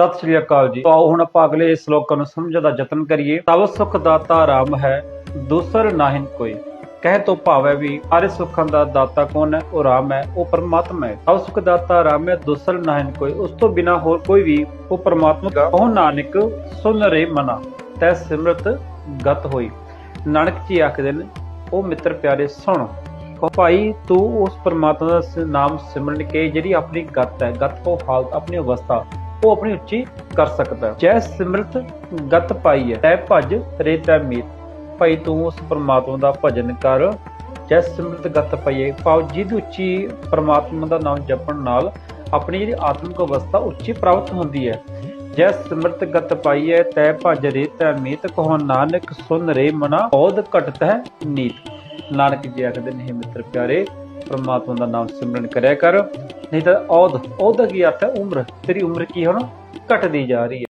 ਸਤਿ ਸ਼੍ਰੀ ਅਕਾਲ ਜੀ। ਆਓ ਹੁਣ ਆਪਾਂ ਅਗਲੇ ਸ਼ਲੋਕਾਂ ਨੂੰ ਸਮਝਣ ਦਾ ਯਤਨ ਕਰੀਏ। ਤਵ ਸੁਖ ਦਾਤਾ ਰਾਮ ਹੈ, ਦੂਸਰ ਨਾਹਿਨ ਕੋਈ। ਕਹਿ ਤੋਂ ਭਾਵ ਵੀ ਸਾਰੇ ਸੁੱਖਾਂ ਦਾ ਦਾਤਾ ਕੌਣ ਹੈ? ਉਹ ਰਾਮ ਹੈ, ਉਹ ਪਰਮਾਤਮਾ ਹੈ। ਤਵ ਸੁਖ ਦਾਤਾ ਰਾਮ ਹੈ, ਦੂਸਰ ਨਾਹਿਨ ਕੋਈ। ਉਸ ਤੋਂ ਬਿਨਾ ਹੋਰ ਕੋਈ ਵੀ ਉਹ ਪਰਮਾਤਮਾ ਉਹ ਨਾਨਕ ਸੁਨ ਰੇ ਮਨਾ, ਤੈ ਸਿਮਰਤ ਗਤ ਹੋਈ। ਨਾਨਕ ਜੀ ਆਖਦੇ ਨੇ, ਉਹ ਮਿੱਤਰ ਪਿਆਰੇ, ਸੁਣ। ਕਹੋ, ਭਾਈ, ਤੂੰ ਉਸ ਪਰਮਾਤਮਾ ਦਾ ਨਾਮ ਸਿਮਰਨ ਕੇ ਜਿਹੜੀ ਆਪਣੀ ਗਤ ਹੈ, ਗਤ ਕੋ ਹਾਲਤ, ਆਪਣੀ ਅਵਸਥਾ ਉਹ ਆਪਣੀ ਉੱਚੀ ਕਰ ਸਕਦਾ ਜੈ ਸਿਮਰਤ ਗਤ ਪਾਈ ਹੈ। ਤੈ ਭਜ ਰੇ ਮੀਤ। ਭਾਈ, ਤੂੰ ਉਸ ਪਰਮਾਤਮਾ ਦਾ ਭਜਨ ਕਰ। ਜੈ ਸਿਮਰਤ ਗਤ ਪਾਈਏ ਭਾਵ ਜਿਹਦੀ ਉੱਚੀ ਪਰਮਾਤਮਾ ਦਾ ਨਾਮ ਜਪਣ ਨਾਲ ਆਪਣੀ ਜਿਹੜੀ ਆਤਮਿਕ ਅਵਸਥਾ ਉੱਚੀ ਪ੍ਰਾਪਤ ਹੁੰਦੀ ਹੈ। ਜੈ ਸਿਮਰਤ ਗਤ ਪਾਈਏ ਤੈ ਭਜ, ਰੇ ਤੈ ਮੀਤ। ਕਹੋ ਨਾਨਕ, ਸੁਨ ਰੇ ਮਨਾ। ਔਦ ਘਟਤ ਹੈ ਨੀਤ। ਨਾਨਕ ਜੀ ਆਖਦੇ ਨੇ ਮਿੱਤਰ ਪਿਆਰੇ, ਪਰਮਾਤਮਾ ਦਾ ਨਾਮ ਸਿਮਰਨ ਕਰਿਆ ਕਰ। ਨਹੀਂ ਤਾਂ ਔਦ ਔਦ ਦਾ ਕੀ ਅਰਥ ਹੈ? ਉਮਰ। ਤੇਰੀ ਉਮਰ ਕੀ ਹੁਣ? ਘਟਦੀ ਜਾ ਰਹੀ ਹੈ।